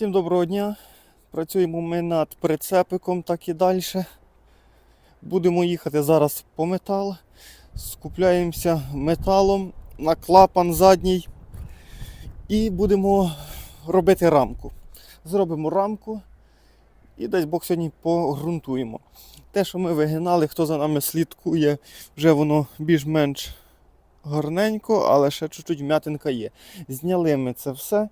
Всім доброго дня. Працюємо ми над прицепиком, так і далі. Будемо їхати зараз по метал. Скупляємося металом на клапан задній. І будемо робити рамку. Зробимо рамку і дасть Бог сьогодні погрунтуємо. Те, що ми вигинали, хто за нами слідкує, вже воно більш-менш гарненько, але ще чуть-чуть м'ятинка є. Зняли ми це все.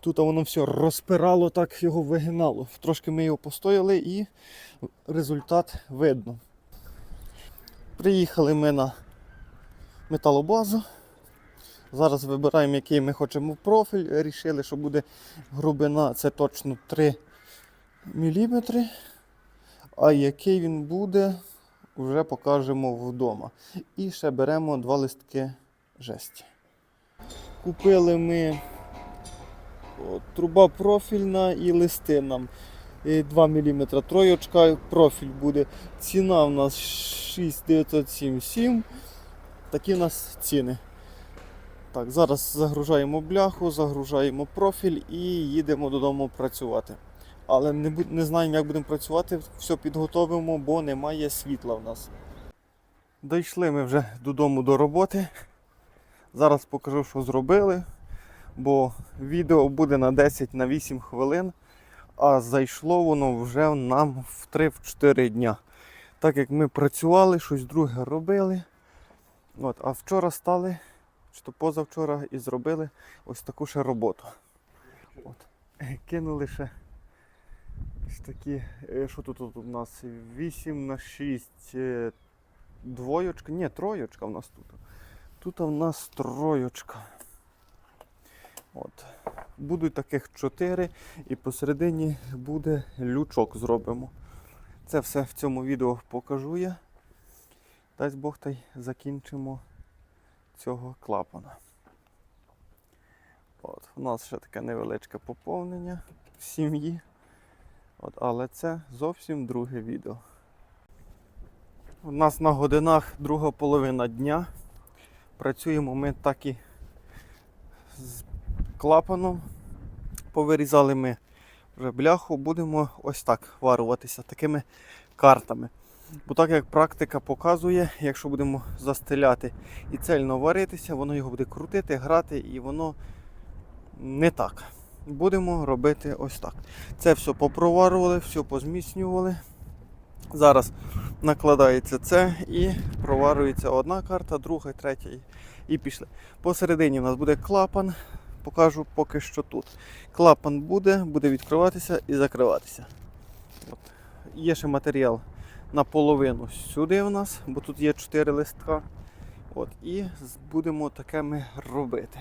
Тут воно все розпирало, так його вигинало. Трошки ми його постояли і результат видно. Приїхали ми на металобазу. Зараз вибираємо, який ми хочемо профіль. Рішили, що буде глибина це точно 3 мм. А який він буде, вже покажемо вдома. І ще беремо два листки жесті. Купили ми Труба профільна і листи нам 2 мм. Троєчка профіль буде. Ціна у нас 6977. Такі у нас ціни. Так, зараз загружаємо бляху, загружаємо профіль і їдемо додому працювати. Але не, не знаємо, як будемо працювати, все підготовимо, бо немає світла в нас. Дійшли ми вже додому до роботи. Зараз покажу, що зробили бо відео буде на 10 на 8 хвилин, а зайшло воно вже нам в 3-4 дня. Так як ми працювали, щось друге робили. От, а вчора стали, чи то позавчора і зробили ось таку ще роботу. От. Кинули ще ось такі, е, що тут, тут у нас 8 на 6 е, двоєчка, ні, троєчка в нас тут. Тут у нас троєчка. От. Будуть таких чотири і посередині буде лючок зробимо. Це все в цьому відео покажу я. Дасть Бог та й закінчимо цього клапана. От, У нас ще таке невеличке поповнення в сім'ї. От, Але це зовсім друге відео. У нас на годинах друга половина дня. Працюємо ми так і з клапаном. Повирізали ми вже бляху, будемо ось так варуватися такими картами. Бо так як практика показує, якщо будемо застеляти і цельно варитися, воно його буде крутити, грати і воно не так. Будемо робити ось так. Це все попроварували, все позміцнювали. Зараз накладається це і проварюється одна карта, друга, третя і- пішли. Посередині у нас буде клапан, покажу поки що тут. Клапан буде, буде відкриватися і закриватися. От. Є ще матеріал наполовину сюди у нас, бо тут є 4 листка. От. І будемо таке ми робити.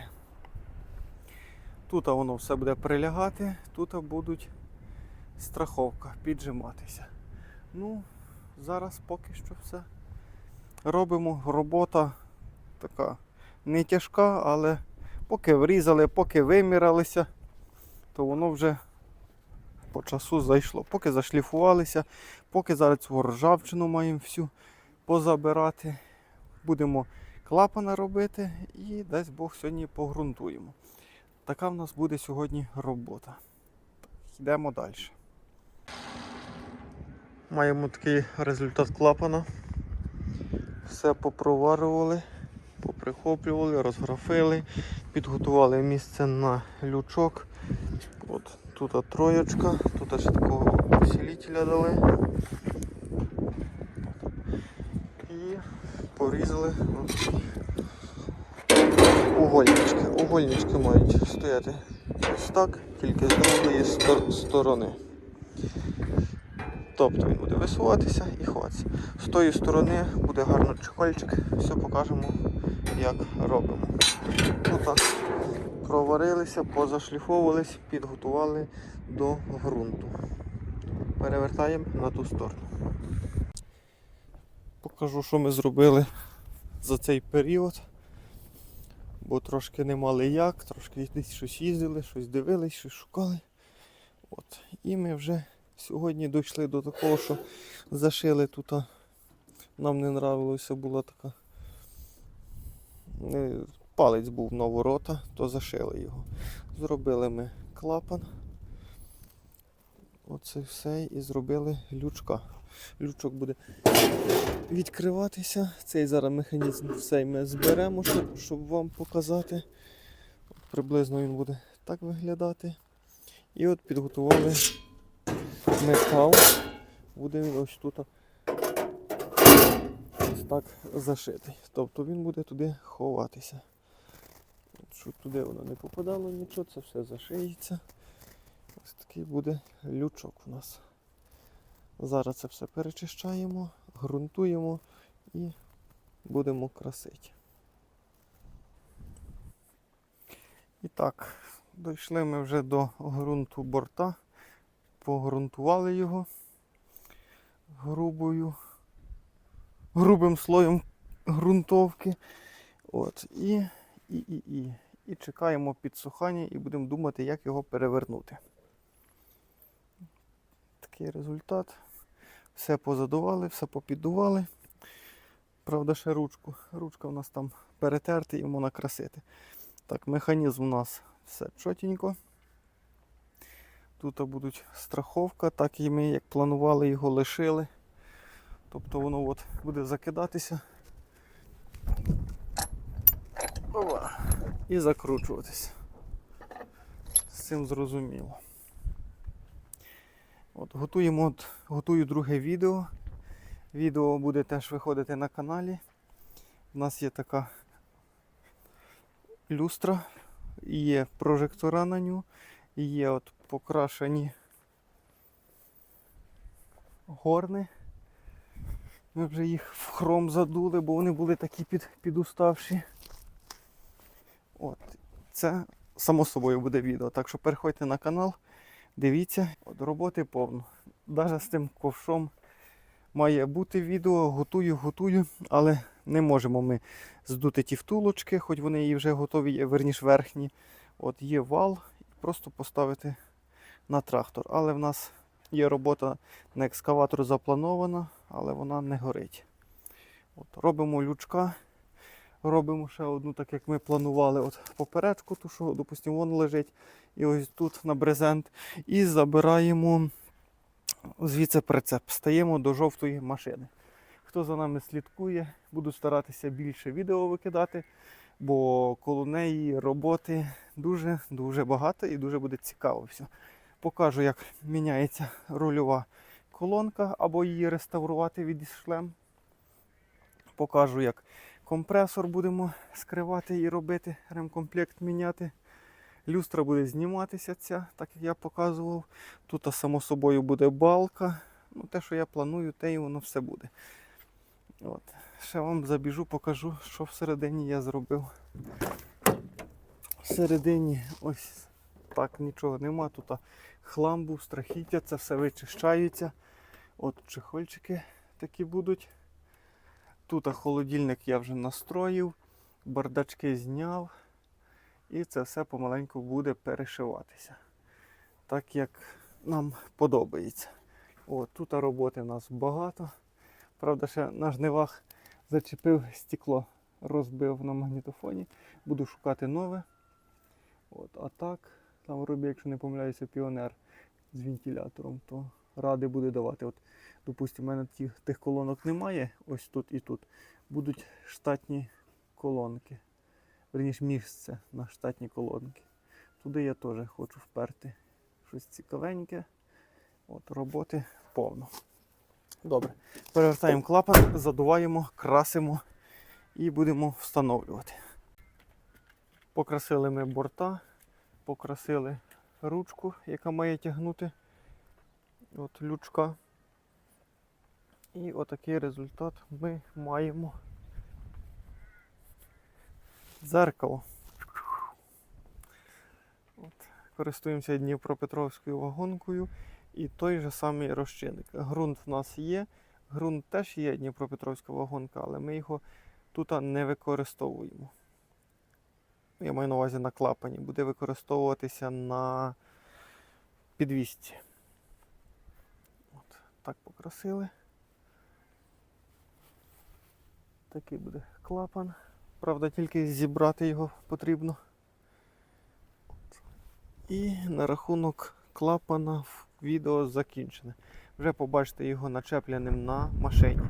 Тут воно все буде прилягати, тут будуть страховка піджиматися. Ну, зараз поки що все. Робимо. Робота така не тяжка, але поки врізали, поки виміралися, то воно вже по часу зайшло. Поки зашліфувалися, поки зараз цю ржавчину маємо всю позабирати. Будемо клапана робити і дасть Бог сьогодні погрунтуємо. Така в нас буде сьогодні робота. Йдемо далі. Маємо такий результат клапана. Все попроварювали, поприхоплювали, розграфили, підготували місце на лючок. От тут троєчка, тут ще такого усилителя дали. І порізали угольнички. Угольнички мають стояти ось так, тільки з другої стор- сторони. Тобто він буде висуватися і ховатися. З тої сторони буде гарно чехольчик, все покажемо, як робимо. Отак. Проварилися, позашліфовувались, підготували до ґрунту. Перевертаємо на ту сторону. Покажу, що ми зробили за цей період. Бо трошки не мали як, трошки десь щось їздили, щось дивились, щось шукали. От. І ми вже Сьогодні дійшли до такого, що зашили тут. Нам не нравилося, була така. Е, Палець був на ворота, то зашили його. Зробили ми клапан оце все і зробили лючка. Лючок буде відкриватися. Цей зараз механізм цей ми зберемо, щоб, щоб вам показати. Приблизно він буде так виглядати. І от підготували метал. Буде він ось тут так зашитий. Тобто він буде туди ховатися. Щоб туди воно не попадало нічого, це все зашиється. Ось такий буде лючок у нас. Зараз це все перечищаємо, ґрунтуємо і будемо красити. І так, дійшли ми вже до ґрунту борта, погрунтували його грубою, грубим слоєм ґрунтовки. От, і, і, і, і. І чекаємо підсухання і будемо думати, як його перевернути. Такий результат. Все позадували, все попіддували. Правда, ще ручку. Ручка у нас там перетерти і можна красити. Так, механізм у нас все чотенько. Тут будуть страховка, так і ми, як планували, його лишили. Тобто воно от буде закидатися. Ова. І закручуватися. З цим зрозуміло. От, готуємо, от, готую друге відео. Відео буде теж виходити на каналі. У нас є така люстра, є прожектора на ню, є от покрашені горни. Ми вже їх в хром задули, бо вони були такі під, підуставші. От, це само собою буде відео. Так що переходьте на канал, дивіться, от роботи повно. Навіть з тим ковшом має бути відео, готую, готую, але не можемо ми здути ті втулочки, хоч вони і вже готові, верніш верхні. От є вал, просто поставити на трактор. Але в нас є робота на екскаватор запланована, але вона не горить. От, робимо лючка. Робимо ще одну, так як ми планували, от поперечку, ту, що, допустимо, вон лежить. І ось тут на брезент. І забираємо звідси прицеп. Стаємо до жовтої машини. Хто за нами слідкує, буду старатися більше відео викидати, бо коло неї роботи дуже-дуже багато і дуже буде цікаво все. Покажу, як міняється рульова колонка, або її реставрувати відійшлем. Покажу, як компресор будемо скривати і робити, ремкомплект міняти. Люстра буде зніматися ця, так як я показував. Тут само собою буде балка. Ну, Те, що я планую, те і воно все буде. От. Ще вам забіжу, покажу, що всередині я зробив. Всередині ось так нічого нема. Тут хлам був, страхіття, це все вичищається. От чехольчики такі будуть. Тут холодильник я вже настроїв, бардачки зняв. І це все помаленьку буде перешиватися. Так як нам подобається. От, тут роботи в нас багато. Правда, ще на жнивах зачепив стекло, розбив на магнітофоні. Буду шукати нове. От, А так, там робить, якщо не помиляюся, піонер з вентилятором, то ради буде давати. От, Допустимо, в мене тих, тих колонок немає, ось тут і тут. Будуть штатні колонки. Верніше місце на штатні колонки. Туди я теж хочу вперти щось цікавеньке. От, роботи повно. Добре. Перевертаємо клапан, задуваємо, красимо і будемо встановлювати. Покрасили ми борта, покрасили ручку, яка має тягнути от лючка. І отакий результат ми маємо. Дзеркало. От. Користуємося Дніпропетровською вагонкою і той же самий розчинник. Грунт в нас є. Грунт теж є Дніпропетровська вагонка, але ми його тут не використовуємо. Я маю на увазі на клапані. Буде використовуватися на підвісці. Так покрасили. Такий буде клапан. Правда, тільки зібрати його потрібно. І на рахунок клапана відео закінчене. Вже побачите його начепляним на машині.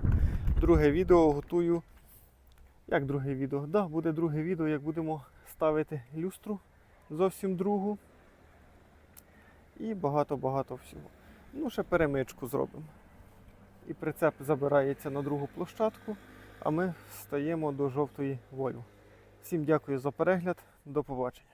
Друге відео готую. Як друге відео? Так, да, буде друге відео, як будемо ставити люстру зовсім другу. І багато-багато всього. Ну, ще перемичку зробимо. І прицеп забирається на другу площадку, а ми встаємо до жовтої Вольво. Всім дякую за перегляд. До побачення.